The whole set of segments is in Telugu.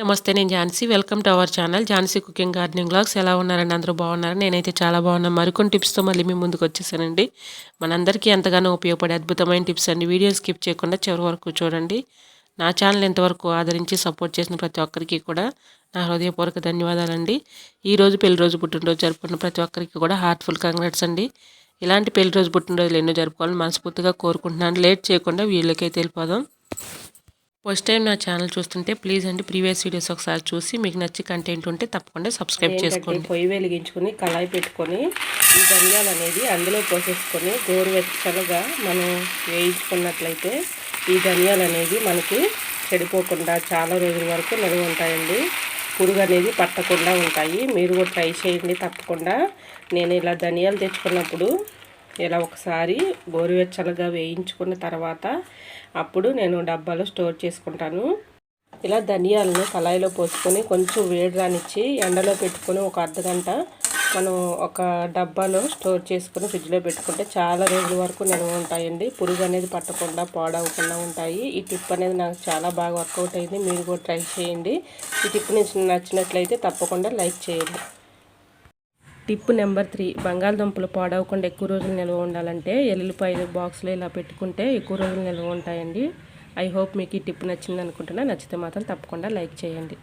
నమస్తే నేను Jhansi. Welcome to our channel Jhansi cooking gardening blogs ఎలా ఉన్నారండి? అందరూ బాగున్నారు? నేనైతే చాలా బాగున్నాను. మరికొన్ని టిప్స్తో మళ్ళీ మీ ముందుకు వచ్చేసానండి. మనందరికీ ఎంతగానో ఉపయోగపడే అద్భుతమైన టిప్స్ అండి. వీడియో స్కిప్ చేయకుండా చివరి వరకు చూడండి. నా ఛానల్ ఎంతవరకు ఆదరించి సపోర్ట్ చేసిన ప్రతి ఒక్కరికి కూడా నా హృదయపూర్వక ధన్యవాదాలండి. ఈరోజు పెళ్ళి రోజు పుట్టినరోజు జరుపుకున్న ప్రతి ఒక్కరికి కూడా హార్ట్ఫుల్ కంగ్రాట్స్ అండి. ఇలాంటి పెళ్ళి రోజు పుట్టినరోజులు ఎన్నో జరుపుకోవాలని మనస్ఫూర్తిగా కోరుకుంటున్నాను. లేట్ చేయకుండా వీళ్ళకైతే వెళ్ళిపోదాం. ఫస్ట్ టైం నా ఛానల్ చూస్తుంటే ప్లీజ్ అండి ప్రీవియస్ వీడియోస్ ఒకసారి చూసి మీకు నచ్చి కంటెంట్ ఉంటే తప్పకుండా సబ్స్క్రైబ్ చేసుకోండి. పొయ్యి వెలిగించుకొని కళాయి పెట్టుకొని ఈ ధనియాలు అనేది అందులో పోసేసుకొని గోరువెచ్చలుగా మనం వేయించుకున్నట్లయితే ఈ ధనియాలు అనేది మనకి చెడిపోకుండా చాలా రోజుల వరకు నిల్వ ఉంటాయండి. పురుగు అనేది పట్టకుండా ఉంటాయి. మీరు కూడా ట్రై చేయండి తప్పకుండా. నేను ఇలా ధనియాలు తెచ్చుకున్నప్పుడు ఇలా ఒకసారి గోరువెచ్చలుగా వేయించుకున్న తర్వాత అప్పుడు నేను డబ్బాలో స్టోర్ చేసుకుంటాను. ఇలా ధనియాలను కళాయిలో పోసుకొని కొంచెం వేడి రానిచ్చి ఎండలో పెట్టుకొని ఒక అర్ధగంట మనం ఒక డబ్బాలో స్టోర్ చేసుకుని ఫ్రిడ్జ్లో పెట్టుకుంటే చాలా రోజుల వరకు నిల్వ ఉంటాయండి. పురుగు అనేది పట్టకుండా పాడవకుండా ఉంటాయి. ఈ టిప్ అనేది నాకు చాలా బాగా వర్కౌట్ అయింది. మీరు కూడా ట్రై చేయండి. ఈ టిప్ నుంచి నచ్చినట్లయితే తప్పకుండా లైక్ చేయండి. టిప్ నెంబర్ త్రీ బంగాళదుంపలు పాడవకుండా ఎక్కువ రోజులు నిల్వ ఉండాలంటే ఎల్లుల్లిపాయలు బాక్స్లో ఇలా పెట్టుకుంటే ఎక్కువ రోజులు నిల్వ ఉంటాయండి. ఐ హోప్ మీకు ఈ టిప్ నచ్చింది అనుకుంటున్నా నచ్చితే మాత్రం తప్పకుండా లైక్ చేయండి.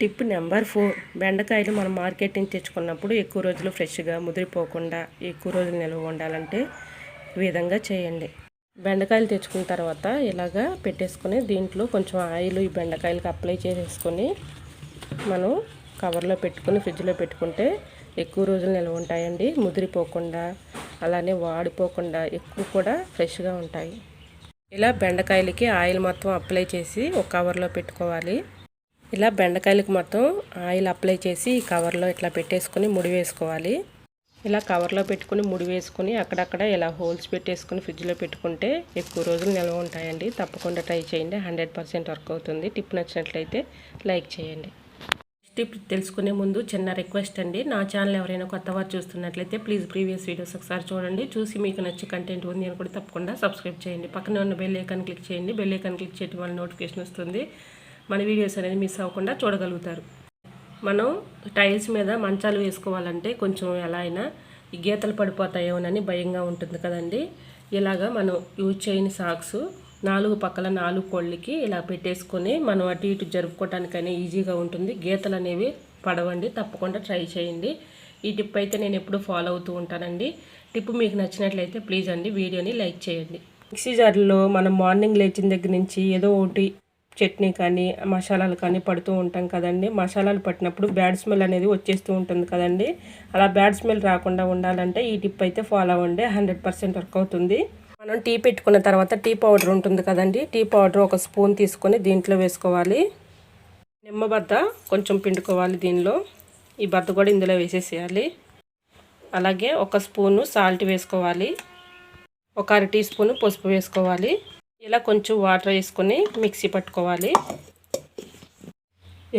టిప్ నెంబర్ ఫోర్ బెండకాయలు మనం మార్కెట్ నుంచి తెచ్చుకున్నప్పుడు ఎక్కువ రోజులు ఫ్రెష్గా ముదిరిపోకుండా ఎక్కువ రోజులు నిల్వ ఉండాలంటే ఈ విధంగా చేయండి. బెండకాయలు తెచ్చుకున్న తర్వాత ఇలాగా పెట్టేసుకొని దీంట్లో కొంచెం ఆయిల్ ఈ బెండకాయలకు అప్లై చేసేసుకొని మనం కవర్లో పెట్టుకుని ఫ్రిడ్జ్లో పెట్టుకుంటే ఎక్కువ రోజులు నిల్వ ఉంటాయండి. ముదిరిపోకుండా అలానే వాడిపోకుండా ఎక్కువ కూడా ఫ్రెష్గా ఉంటాయి. ఇలా బెండకాయలకి ఆయిల్ మొత్తం అప్లై చేసి ఒక కవర్లో పెట్టుకోవాలి. ఇలా బెండకాయలకు మొత్తం ఆయిల్ అప్లై చేసి ఈ కవర్లో ఇట్లా పెట్టేసుకొని ముడి వేసుకోవాలి. ఇలా కవర్లో పెట్టుకుని ముడి వేసుకుని అక్కడక్కడ ఇలా హోల్స్ పెట్టేసుకుని ఫ్రిడ్జ్లో పెట్టుకుంటే ఎక్కువ రోజులు నిల్వ ఉంటాయండి. తప్పకుండా ట్రై చేయండి. హండ్రెడ్ పర్సెంట్ వర్క్ అవుతుంది. టిప్ నచ్చినట్లయితే లైక్ చేయండి. టిప్ తెలుసుకునే ముందు చిన్న రిక్వెస్ట్ అండి. నా ఛానల్ ఎవరైనా కొత్త వారు చూస్తున్నట్లయితే ప్లీజ్ ప్రీవియస్ వీడియోస్ ఒకసారి చూడండి. చూసి మీకు నచ్చే కంటెంట్ ఉంది అని కూడా తప్పకుండా సబ్స్క్రైబ్ చేయండి. పక్కనే ఉన్న బెల్ ఐకాన్ క్లిక్ చేయండి. బెల్ ఐకాన్ క్లిక్ చేయడం వల్ల నోటిఫికేషన్ వస్తుంది. మన వీడియోస్ అనేది మిస్ అవ్వకుండా చూడగలుగుతారు. మనం టైల్స్ మీద మంచాలు వేసుకోవాలంటే కొంచెం ఎలా అయినా గీతలు పడిపోతాయోనని భయంగా ఉంటుంది కదండి. ఇలాగా మనం యూజ్ చేయని సాక్స్ నాలుగు పక్కల నాలుగు కోళ్ళకి ఇలా పెట్టేసుకొని మనం అటు ఇటు జరుపుకోవటానికైనా ఈజీగా ఉంటుంది. గీతలు అనేవి పడవండి తప్పకుండా ట్రై చేయండి. ఈ టిప్ అయితే నేను ఎప్పుడు ఫాలో అవుతూ ఉంటానండి. టిప్ మీకు నచ్చినట్లయితే ప్లీజ్ అండి వీడియోని లైక్ చేయండి. మిక్సీ జార్లో మనం మార్నింగ్ లేచిన దగ్గర నుంచి ఏదో ఒకటి చట్నీ కానీ మసాలాలు కానీ పడుతూ ఉంటాం కదండి. మసాలాలు పట్టినప్పుడు బ్యాడ్ స్మెల్ అనేది వచ్చేస్తూ ఉంటుంది కదండి. అలా బ్యాడ్ స్మెల్ రాకుండా ఉండాలంటే ఈ టిప్ అయితే ఫాలో అవ్వండి. హండ్రెడ్ పర్సెంట్ వర్క్ అవుతుంది. మనం టీ పెట్టుకున్న తర్వాత టీ పౌడర్ ఉంటుంది కదండి టీ పౌడర్ ఒక స్పూన్ తీసుకొని దీంట్లో వేసుకోవాలి. నిమ్మ బద్ద కొంచెం పిండుకోవాలి దీనిలో. ఈ బద్ద కూడా ఇందులో వేసేసేయాలి. అలాగే ఒక స్పూను సాల్ట్ వేసుకోవాలి. ఒక అర టీ స్పూను పసుపు వేసుకోవాలి. ఇలా కొంచెం వాటర్ వేసుకొని మిక్సీ పట్టుకోవాలి.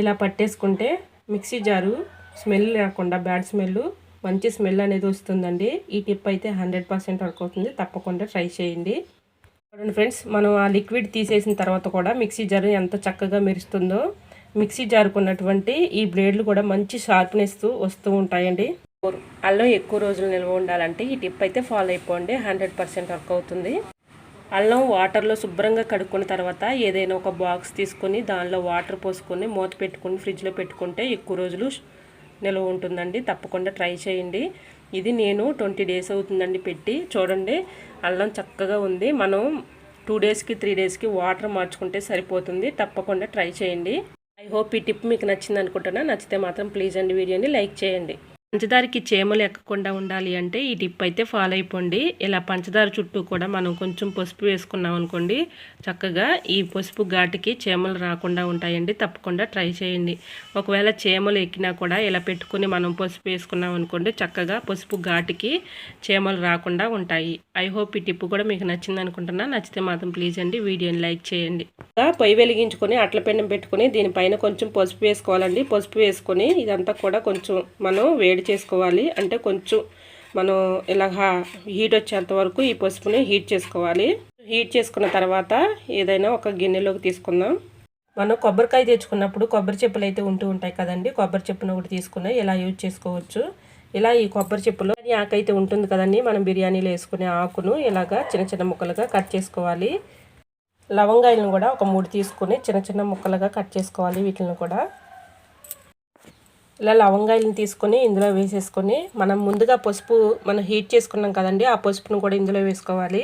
ఇలా పట్టేసుకుంటే మిక్సీ జారు స్మెల్ లేకుండా బ్యాడ్ స్మెల్ మంచి స్మెల్ అనేది వస్తుందండి. ఈ టిప్ అయితే హండ్రెడ్ పర్సెంట్ వర్క్ అవుతుంది. తప్పకుండా ట్రై చేయండి. చూడండి ఫ్రెండ్స్ మనం ఆ లిక్విడ్ తీసేసిన తర్వాత కూడా మిక్సీ జార్ ఎంత చక్కగా మెరుస్తుందో మిక్సీ జారుకున్నటువంటి ఈ బ్లేడ్లు కూడా మంచి షార్ప్నెస్ వస్తూ ఉంటాయండి. అల్లం ఎక్కువ రోజులు నిల్వ ఉండాలంటే ఈ టిప్ అయితే ఫాలో అయిపోండి. హండ్రెడ్ పర్సెంట్ వర్క్ అవుతుంది. అల్లం వాటర్లో శుభ్రంగా కడుక్కున్న తర్వాత ఏదైనా ఒక బాక్స్ తీసుకొని దానిలో వాటర్ పోసుకొని మూత పెట్టుకొని ఫ్రిడ్జ్లో పెట్టుకుంటే ఎక్కువ రోజులు నిల్వ ఉంటుందండి. తప్పకుండా ట్రై చేయండి. ఇది నేను ట్వంటీ డేస్ అవుతుందండి పెట్టి. చూడండి అల్లం చక్కగా ఉంది. మనం టూ డేస్కి త్రీ డేస్కి వాటర్ మార్చుకుంటే సరిపోతుంది. తప్పకుండా ట్రై చేయండి. ఐ హోప్ ఈ టిప్ మీకు నచ్చింది అనుకుంటున్నా నచ్చితే మాత్రం ప్లీజ్ అండి వీడియోని లైక్ చేయండి. పంచదారకి చేమలు ఎక్కకుండా ఉండాలి అంటే ఈ టిప్ అయితే ఫాలో అయిపోండి. ఇలా పంచదార చుట్టూ కూడా మనం కొంచెం పసుపు వేసుకున్నాం అనుకోండి చక్కగా ఈ పసుపు ఘాటుకి చేమలు రాకుండా ఉంటాయండి. తప్పకుండా ట్రై చేయండి. ఒకవేళ చేమలు ఎక్కినా కూడా ఇలా పెట్టుకుని మనం పసుపు వేసుకున్నాం అనుకోండి చక్కగా పసుపు ఘాటుకి చేమలు రాకుండా ఉంటాయి. ఐ హోప్ ఈ టిప్ కూడా మీకు నచ్చింది అనుకుంటున్నా. నచ్చితే మాత్రం ప్లీజ్ అండి వీడియోని లైక్ చేయండి. పొయ్యి వెలిగించుకొని అట్ల పెండం పెట్టుకుని దీనిపైన కొంచెం పసుపు వేసుకోవాలండి. పసుపు వేసుకొని ఇదంతా కూడా కొంచెం మనం వేడి వేడి చేసుకోవాలి. అంటే కొంచెం మనం ఇలాగా హీట్ వచ్చేంత వరకు ఈ పసుపుని హీట్ చేసుకోవాలి. హీట్ చేసుకున్న తర్వాత ఏదైనా ఒక గిన్నెలోకి తీసుకుందాం. మనం కొబ్బరికాయ తెచ్చుకున్నప్పుడు కొబ్బరి చెప్పులు అయితే ఉంటూ ఉంటాయి కదండి. కొబ్బరి చెప్పును ఒకటి తీసుకుని ఇలా యూజ్ చేసుకోవచ్చు. ఇలా ఈ కొబ్బరి చెప్పులో ఆకు అయితే ఉంటుంది కదండి. మనం బిర్యానీలో వేసుకునే ఆకును ఇలాగా చిన్న చిన్న ముక్కలుగా కట్ చేసుకోవాలి. లవంగాయలను కూడా ఒక మూడు తీసుకుని చిన్న చిన్న ముక్కలుగా కట్ చేసుకోవాలి వీటిని కూడా. ఇలా లవంగాయలను తీసుకొని ఇందులో వేసేసుకొని మనం ముందుగా పసుపు మనం హీట్ చేసుకున్నాం కదండి ఆ పసుపును కూడా ఇందులో వేసుకోవాలి.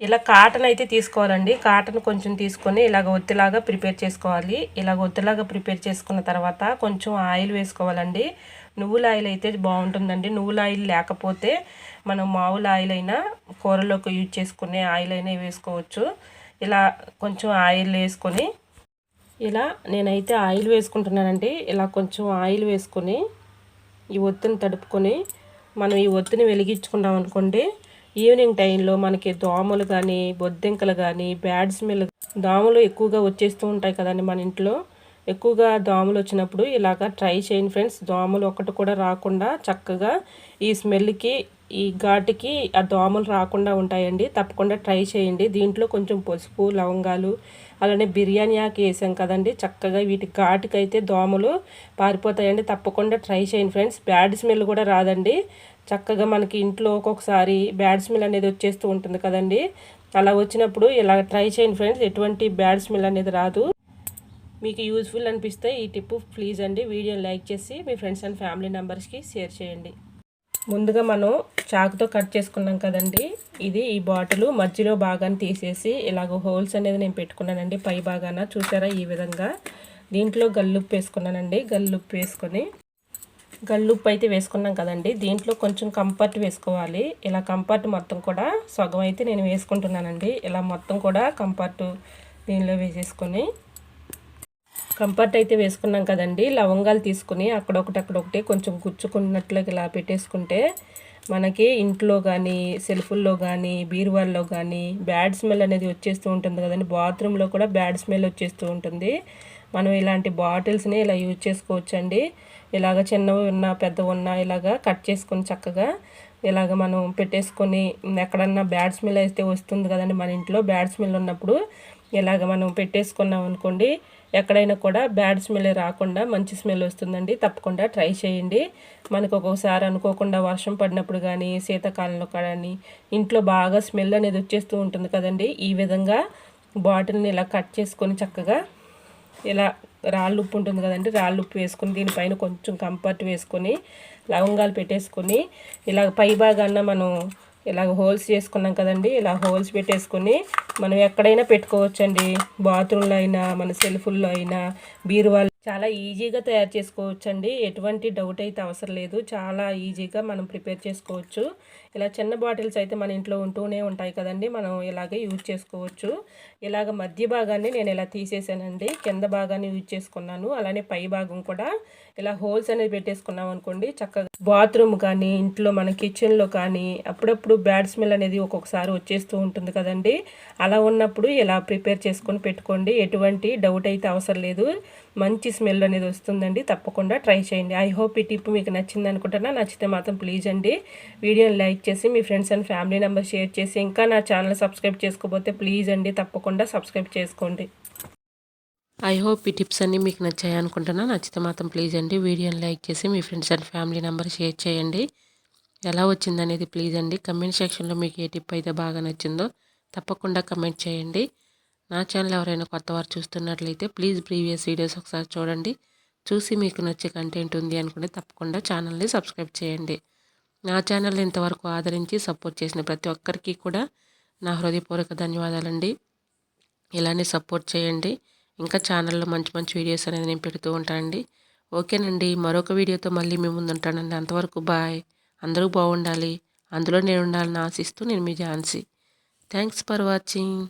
ఇలా కాటన్ అయితే తీసుకోవాలండి. కాటన్ కొంచెం తీసుకొని ఇలాగ ఒత్తిలాగా ప్రిపేర్ చేసుకోవాలి. ఇలాగ ఒత్తిలాగా ప్రిపేర్ చేసుకున్న తర్వాత కొంచెం ఆయిల్ వేసుకోవాలండి. నువ్వుల ఆయిల్ అయితే బాగుంటుందండి. నువ్వుల ఆయిల్ లేకపోతే మనం మామూలు ఆయిల్ అయినా కూరలోకి యూజ్ చేసుకునే ఆయిల్ అయినా వేసుకోవచ్చు. ఇలా కొంచెం ఆయిల్ వేసుకొని ఇలా నేనైతే ఆయిల్ వేసుకుంటున్నానండి. ఇలా కొంచెం ఆయిల్ వేసుకొని ఈ ఒత్తిని తడుపుకొని మనం ఈ ఒత్తిని వెలిగించుకున్నాం అనుకోండి. ఈవినింగ్ టైంలో మనకి దోమలు కానీ బొద్దింకలు కానీ బ్యాడ్ స్మెల్ దోమలు ఎక్కువగా వచ్చేస్తూ ఉంటాయి కదండి మన ఇంట్లో. ఎక్కువగా దోమలు వచ్చినప్పుడు ఇలాగ ట్రై చేయండి ఫ్రెండ్స్ దోమలు ఒకటి కూడా రాకుండా చక్కగా ఈ స్మెల్కి ఈ ఘాటుకి ఆ దోమలు రాకుండా ఉంటాయండి. తప్పకుండా ట్రై చేయండి. దీంట్లో కొంచెం పసుపు లవంగాలు అలానే బిర్యానీ ఆకు వేసాం కదండి. చక్కగా వీటి ఘాటుకైతే దోమలు పారిపోతాయండి. తప్పకుండా ట్రై చేయండి ఫ్రెండ్స్. బ్యాడ్ స్మెల్ కూడా రాదండి. చక్కగా మనకి ఇంట్లో ఒక్కొక్కసారి బ్యాడ్ స్మెల్ అనేది వచ్చేస్తూ ఉంటుంది కదండి. అలా వచ్చినప్పుడు ఇలా ట్రై చేయండి ఫ్రెండ్స్. ఎటువంటి బ్యాడ్ స్మెల్ అనేది రాదు. మీకు యూజ్ఫుల్ అనిపిస్తే ఈ టిప్ ప్లీజ్ అండి. వీడియోని లైక్ చేసి మీ ఫ్రెండ్స్ అండ్ ఫ్యామిలీ మెంబర్స్కి షేర్ చేయండి. ముందుగా మనం చాకుతో కట్ చేసుకున్నాం కదండి. ఇది ఈ బాటిల్ మధ్యలో భాగాన్ని తీసేసి ఇలాగ హోల్స్ అనేది నేను పెట్టుకున్నానండి పై భాగాన. చూసారా ఈ విధంగా? దీంట్లో గల్లుప్పు వేసుకున్నానండి. గల్లుప్పు వేసుకొని గల్లుప్పు అయితే వేసుకున్నాం కదండి. దీంట్లో కొంచెం కంఫర్ట్ వేసుకోవాలి. ఇలా కంఫర్ట్ మొత్తం కూడా సగం అయితే నేను వేసుకుంటున్నానండి. ఇలా మొత్తం కూడా కంఫర్ట్ దీనిలో వేసేసుకొని కంఫర్ట్ అయితే వేసుకున్నాం కదండి. లవంగాలు తీసుకుని అక్కడొకటి అక్కడొకటి కొంచెం గుచ్చుకున్నట్లుగా ఇలా పెట్టేసుకుంటే మనకి ఇంట్లో కానీ సెల్ఫుల్లో కానీ బీరువాల్లో కానీ బ్యాడ్ స్మెల్ అనేది వచ్చేస్తూ ఉంటుంది కదండి. బాత్రూంలో కూడా బ్యాడ్ స్మెల్ వచ్చేస్తూ ఉంటుంది. మనం ఇలాంటి బాటిల్స్ని ఇలా యూజ్ చేసుకోవచ్చండి. ఇలాగ చిన్నవి ఉన్న పెద్ద ఉన్న ఇలాగ కట్ చేసుకొని చక్కగా ఇలాగ మనం పెట్టేసుకొని ఎక్కడన్నా బ్యాడ్ స్మెల్ అయితే వస్తుంది కదండి మన ఇంట్లో. బ్యాడ్ స్మెల్ ఉన్నప్పుడు ఇలాగ మనం పెట్టేసుకున్నాం అనుకోండి ఎక్కడైనా కూడా బ్యాడ్ స్మెల్ రాకుండా మంచి స్మెల్ వస్తుందండి. తప్పకుండా ట్రై చేయండి. మనకు ఒక్కొక్కసారి అనుకోకుండా వర్షం పడినప్పుడు కానీ శీతాకాలంలో కానీ ఇంట్లో బాగా స్మెల్ అనేది వచ్చేస్తూ ఉంటుంది కదండి. ఈ విధంగా బాటిల్ని ఇలా కట్ చేసుకొని చక్కగా ఇలా రాళ్ళు ఉప్పు ఉంటుంది కదండి రాళ్ళు ఉప్పు వేసుకొని దీనిపైన కొంచెం కంఫర్ట్ వేసుకొని లవంగాలు పెట్టేసుకొని ఇలా పై భాగాన మనం ఇలాగ హోల్స్ చేసుకున్నాం కదండి. ఇలా హోల్స్ పెట్టేసుకొని మనం ఎక్కడైనా పెట్టుకోవచ్చండి. బాత్రూంలో అయినా మన సెల్ఫుల్లో అయినా బీరువాళ్ళు చాలా ఈజీగా తయారు చేసుకోవచ్చండి. ఎటువంటి డౌట్ అయితే అవసరం లేదు. చాలా ఈజీగా మనం ప్రిపేర్ చేసుకోవచ్చు. ఇలా చిన్న బాటిల్స్ అయితే మన ఇంట్లో ఉంటూనే ఉంటాయి కదండి. మనం ఇలాగే యూజ్ చేసుకోవచ్చు. ఇలాగ మధ్య భాగాన్ని నేను ఇలా తీసేసానండి. కింద భాగాన్ని యూజ్ చేసుకున్నాను. అలానే పై భాగం కూడా ఇలా హోల్స్ అనేది పెట్టేసుకున్నాం అనుకోండి చక్కగా బాత్రూమ్ కానీ ఇంట్లో మన కిచెన్లో కానీ అప్పుడప్పుడు బ్యాడ్ స్మెల్ అనేది ఒక్కొక్కసారి వచ్చేస్తూ ఉంటుంది కదండి. అలా ఉన్నప్పుడు ఇలా ప్రిపేర్ చేసుకొని పెట్టుకోండి. ఎటువంటి డౌట్ అయితే అవసరం లేదు. మంచి స్మెల్ అనేది వస్తుందండి. తప్పకుండా ట్రై చేయండి. ఐ హోప్ ఈ టిప్ మీకు నచ్చింది అనుకుంటున్నా. నచ్చితే మాత్రం ప్లీజ్ అండి. వీడియోని లైక్ చేసి మీ friends and family number share చేసి ఇంకా నా ఛానల్ సబ్స్క్రైబ్ చేసుకోకపోతే ప్లీజ్ అండి. తప్పకుండా సబ్స్క్రైబ్ చేసుకోండి. ఐ హోప్ ఈ టిప్స్ అన్నీ మీకు నచ్చాయి అనుకుంటున్నా. నచ్చితే మాత్రం ప్లీజ్ అండి. వీడియోని లైక్ చేసి మీ friends and family number share చేయండి. ఎలా వచ్చిందనేది ప్లీజ్ అండి. కమెంట్ సెక్షన్లో మీకు ఏ టిప్ అయితే బాగా నచ్చిందో తప్పకుండా కమెంట్ చేయండి. నా ఛానల్ ఎవరైనా కొత్త వారు చూస్తున్నట్లయితే ప్లీజ్ ప్రీవియస్ వీడియోస్ ఒకసారి చూడండి. చూసి మీకు నచ్చే కంటెంట్ ఉంది అనుకుంటే తప్పకుండా ఛానల్ని సబ్స్క్రైబ్ చేయండి. నా ఛానల్ని ఇంతవరకు ఆదరించి సపోర్ట్ చేసిన ప్రతి ఒక్కరికి కూడా నా హృదయపూర్వక ధన్యవాదాలండి. ఇలానే సపోర్ట్ చేయండి. ఇంకా ఛానల్లో మంచి మంచి వీడియోస్ అనేది నేను పెడుతూ ఉంటానండి. ఓకేనండి. మరొక వీడియోతో మళ్ళీ మీ ముందు ఉంటానండి. అంతవరకు బాయ్ అందరూ బాగుండాలి. అందులో నేను ఉండాలని ఆశిస్తూ నేను మీ ఝాన్సీ. Thanks for watching